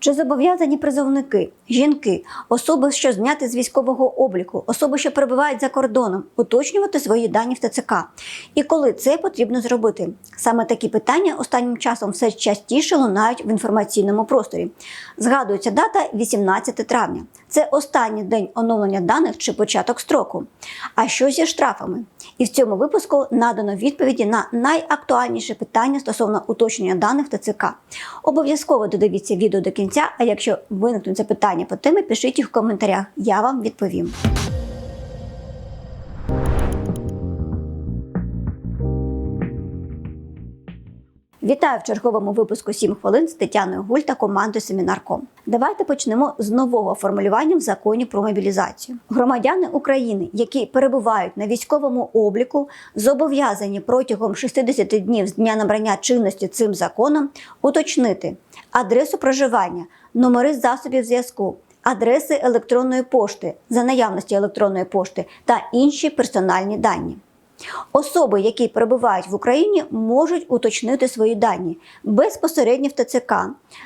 Чи зобов'язані призовники, жінки, особи, що зняті з військового обліку, особи, що перебувають за кордоном, уточнювати свої дані в ТЦК? І коли це потрібно зробити? Саме такі питання останнім часом все частіше лунають в інформаційному просторі. Згадується дата 18 травня. Це останній день оновлення даних чи початок строку. А що зі штрафами? І в цьому випуску надано відповіді на найактуальніші питання стосовно уточнення даних в ТЦК. Обов'язково додивіться відео до кінця, а якщо виникнуть запитання по темі, пишіть їх в коментарях. Я вам відповім. Вітаю в черговому випуску «7 хвилин з Тетяною Гуль та командою Семінарком. Давайте почнемо з нового формулювання в законі про мобілізацію. Громадяни України, які перебувають на військовому обліку, зобов'язані протягом 60 днів з дня набрання чинності цим законом уточнити адресу проживання, номери засобів зв'язку. Адреси електронної пошти за наявності електронної пошти та інші персональні дані. Особи, які перебувають в Україні, можуть уточнити свої дані безпосередньо в ТЦК,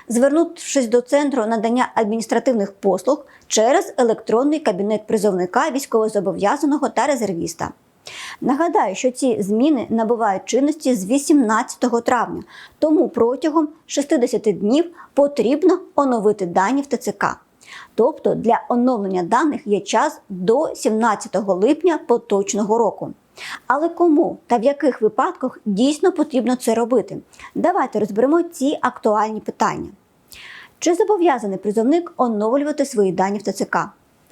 звернувшись до центру надання адміністративних послуг через електронний кабінет призовника військовозобов'язаного та резервіста. Нагадаю, що ці зміни набувають чинності з 18 травня, тому протягом 60 днів потрібно оновити дані в ТЦК. Тобто для оновлення даних є час до 17 липня поточного року. Але кому та в яких випадках дійсно потрібно це робити? Давайте розберемо ці актуальні питання. Чи зобов'язаний призовник оновлювати свої дані в ТЦК?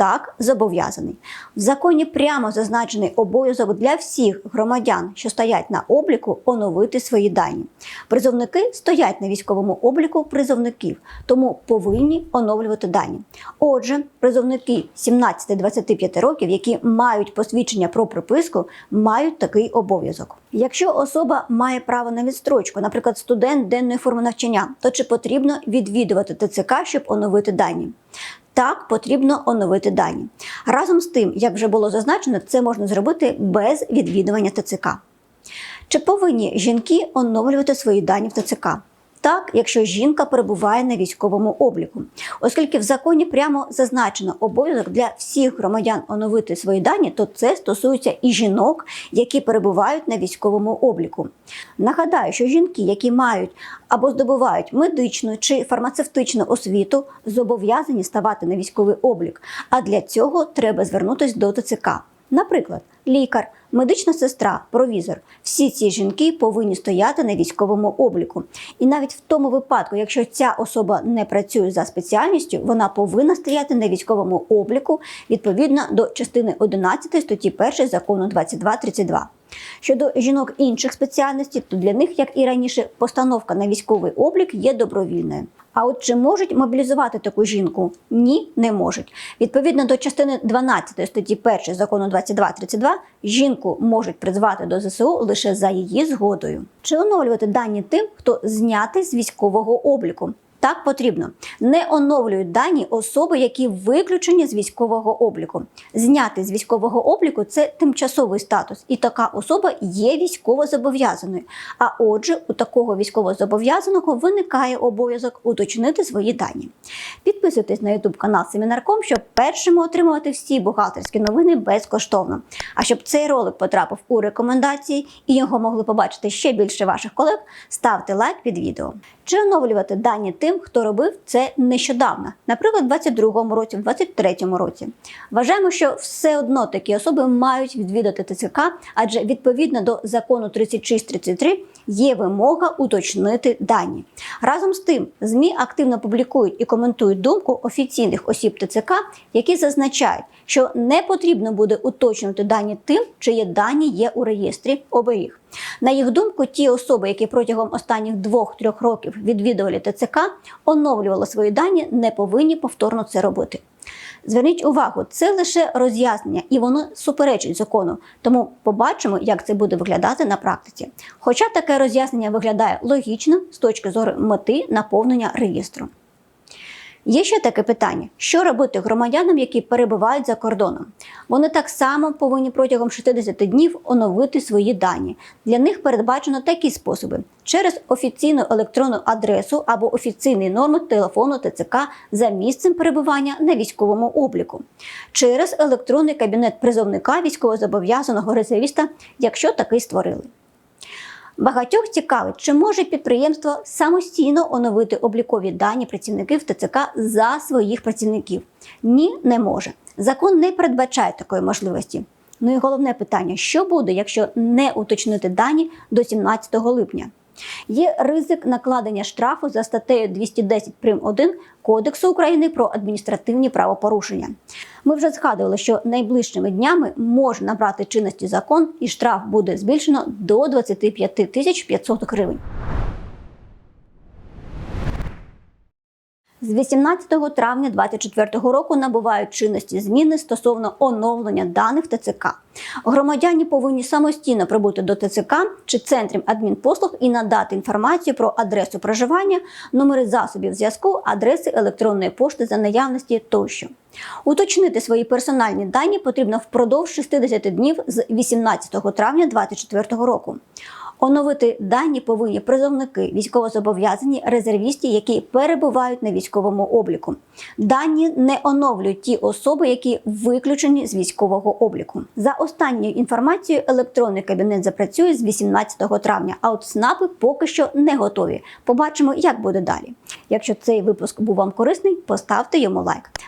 Так, зобов'язаний. В законі прямо зазначений обов'язок для всіх громадян, що стоять на обліку, оновити свої дані. Призовники стоять на військовому обліку призовників, тому повинні оновлювати дані. Отже, призовники 17-25 років, які мають посвідчення про приписку, мають такий обов'язок. Якщо особа має право на відстрочку, наприклад, студент денної форми навчання, то чи потрібно відвідувати ТЦК, щоб оновити дані? Так, потрібно оновити дані. Разом з тим, як вже було зазначено, це можна зробити без відвідування ТЦК. Чи повинні жінки оновлювати свої дані в ТЦК? Так, якщо жінка перебуває на військовому обліку, оскільки в законі прямо зазначено обов'язок для всіх громадян оновити свої дані, то це стосується і жінок, які перебувають на військовому обліку. Нагадаю, що жінки, які мають або здобувають медичну чи фармацевтичну освіту, зобов'язані ставати на військовий облік. А для цього треба звернутися до ТЦК. Наприклад, лікар, медична сестра, провізор всі ці жінки повинні стояти на військовому обліку. І навіть в тому випадку, якщо ця особа не працює за спеціальністю, вона повинна стояти на військовому обліку відповідно до частини 11 статті 1 закону 2232. Щодо жінок інших спеціальностей, то для них, як і раніше, постановка на військовий облік є добровільною. А от чи можуть мобілізувати таку жінку? Ні, не можуть. Відповідно до частини 12 статті 1 закону 2232, жінку можуть призвати до ЗСУ лише за її згодою. Чи оновлювати дані тим, хто знятий з військового обліку? Так потрібно. Не оновлюють дані особи, які виключені з військового обліку. Зняти з військового обліку це тимчасовий статус, і така особа є військовозобов'язаною. А отже, у такого військовозобов'язаного виникає обов'язок уточнити свої дані. Підписуйтесь на YouTube канал Семінарком, щоб першими отримувати всі бухгалтерські новини безкоштовно. А щоб цей ролик потрапив у рекомендації і його могли побачити ще більше ваших колег, ставте лайк під відео. Чи оновлювати дані тим, хто робив це нещодавно, наприклад, в 22-му році, в 23-му році. Вважаємо, що все одно такі особи мають відвідати ТЦК, адже відповідно до закону 3633 є вимога уточнити дані. Разом з тим, ЗМІ активно публікують і коментують думку офіційних осіб ТЦК, які зазначають, що не потрібно буде уточнювати дані тим, чиї дані є у реєстрі оберіг. На їх думку, ті особи, які протягом останніх двох-трьох років відвідували ТЦК, оновлювали свої дані, не повинні повторно це робити. Зверніть увагу, це лише роз'яснення, і воно суперечить закону. Тому побачимо, як це буде виглядати на практиці. Хоча таке роз'яснення виглядає логічно з точки зору мети наповнення реєстру. Є ще таке питання: що робити громадянам, які перебувають за кордоном? Вони так само повинні протягом 60 днів оновити свої дані. Для них передбачено такі способи: через офіційну електронну адресу або офіційний номер телефону ТЦК за місцем перебування на військовому обліку, через електронний кабінет призовника військовозобов'язаного резервіста, якщо такий створили. Багатьох цікавить, чи може підприємство самостійно оновити облікові дані працівників ТЦК за своїх працівників? Ні, не може. Закон не передбачає такої можливості. Ну і головне питання: що буде, якщо не уточнити дані до 17 липня? Є ризик накладення штрафу за статтею 210 прим. 1 Кодексу України про адміністративні правопорушення. Ми вже згадували, що найближчими днями може набрати чинності закон, і штраф буде збільшено до 25 тисяч 500 гривень. З 18 травня 2024 року набувають чинності зміни стосовно оновлення даних ТЦК. Громадяни повинні самостійно прибути до ТЦК чи центрів адмінпослуг і надати інформацію про адресу проживання, номери засобів зв'язку, адреси електронної пошти за наявності тощо. Уточнити свої персональні дані потрібно впродовж 60 днів з 18 травня 2024 року. Оновити дані повинні призовники, військовозобов'язані, резервісти, які перебувають на військовому обліку. Дані не оновлюють ті особи, які виключені з військового обліку. За останньою інформацією, електронний кабінет запрацює з 18 травня, а от СНАПи поки що не готові. Побачимо, як буде далі. Якщо цей випуск був вам корисний, поставте йому лайк.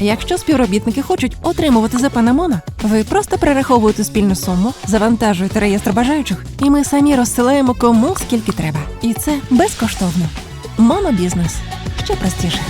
Якщо співробітники хочуть отримувати ЗП на Моно, ви просто перераховуєте спільну суму, завантажуєте реєстр бажаючих, і ми самі розсилаємо кому скільки треба. І це безкоштовно. Монобізнес ще простіше.